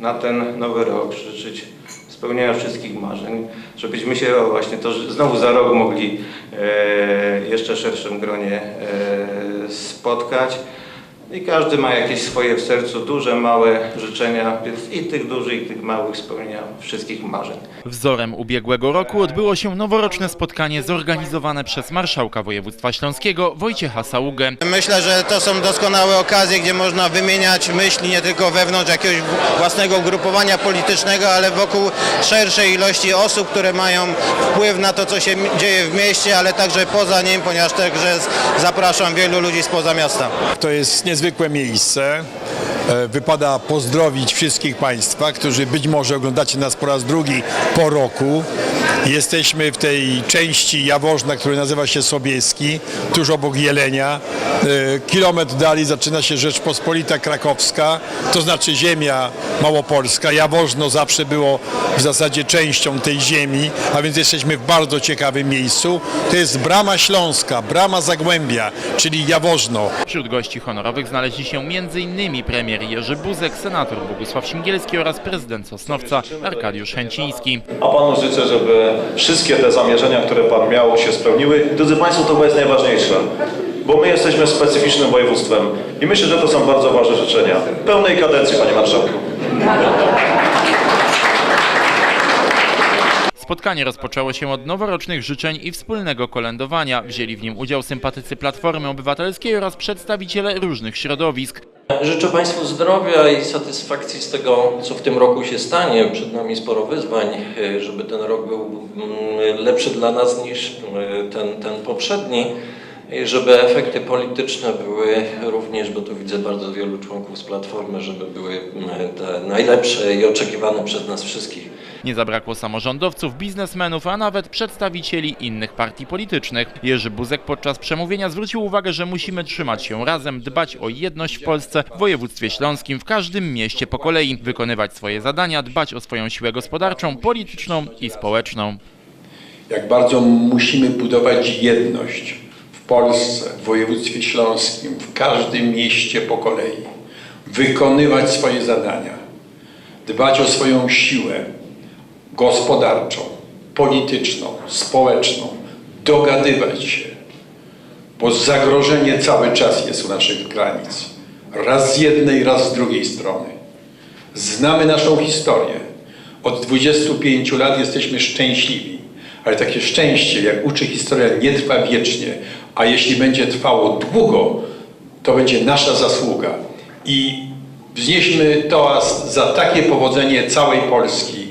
na ten nowy rok życzyć spełnienia wszystkich marzeń, żebyśmy się właśnie to znowu za rok mogli e, jeszcze szerszym gronie e, spotkać. I każdy ma jakieś swoje w sercu duże, małe życzenia, więc i tych dużych, i tych małych spełnienia wszystkich marzeń. Wzorem ubiegłego roku odbyło się noworoczne spotkanie zorganizowane przez marszałka województwa śląskiego Wojciecha Saługę. Myślę, że to są doskonałe okazje, gdzie można wymieniać myśli nie tylko wewnątrz jakiegoś własnego ugrupowania politycznego, ale wokół szerszej ilości osób, które mają wpływ na to, co się dzieje w mieście, ale także poza nim, ponieważ także zapraszam wielu ludzi spoza miasta. To jest niezwykłe miejsce. E, Wypada pozdrowić wszystkich Państwa, którzy być może oglądacie nas po raz drugi po roku. Jesteśmy w tej części Jaworzna, który nazywa się Sobieski, tuż obok Jelenia. E, Kilometr dalej zaczyna się Rzeczpospolita Krakowska, to znaczy ziemia małopolska. Jaworzno zawsze było w zasadzie częścią tej ziemi, a więc jesteśmy w bardzo ciekawym miejscu. To jest Brama Śląska, Brama Zagłębia, czyli Jaworzno. Wśród gości honorowych znaleźli się m.in. premier Jerzy Buzek, senator Bogusław Singielski oraz prezydent Sosnowca Arkadiusz Chęciński. A Panu życzę, żeby wszystkie te zamierzenia, które Pan miał, się spełniły. Drodzy Państwo, to jest najważniejsze, bo my jesteśmy specyficznym województwem i myślę, że to są bardzo ważne życzenia. Pełnej kadencji, Panie Marszałku. Spotkanie rozpoczęło się od noworocznych życzeń i wspólnego kolędowania. Wzięli w nim udział sympatycy Platformy Obywatelskiej oraz przedstawiciele różnych środowisk. Życzę Państwu zdrowia i satysfakcji z tego, co w tym roku się stanie. Przed nami sporo wyzwań, żeby ten rok był mm, lepszy dla nas niż e, ten, ten poprzedni. I żeby efekty polityczne były również, bo tu widzę bardzo wielu członków z Platformy, żeby były mm, te najlepsze i oczekiwane przez nas wszystkich. Nie zabrakło samorządowców, biznesmenów, a nawet przedstawicieli innych partii politycznych. Jerzy Buzek podczas przemówienia zwrócił uwagę, że musimy trzymać się razem, dbać o jedność w Polsce, w województwie śląskim, w każdym mieście po kolei, wykonywać swoje zadania, dbać o swoją siłę gospodarczą, polityczną i społeczną. jak bardzo musimy budować jedność w Polsce, w województwie śląskim, w każdym mieście po kolei, wykonywać swoje zadania, dbać o swoją siłę gospodarczą, polityczną, społeczną, dogadywać się, bo zagrożenie cały czas jest u naszych granic, raz z jednej, raz z drugiej strony. Znamy naszą historię. Od 25 lat jesteśmy szczęśliwi, ale takie szczęście, jak uczy historia, nie trwa wiecznie, a jeśli będzie trwało długo, to będzie nasza zasługa. I wznieśmy toast za takie powodzenie całej Polski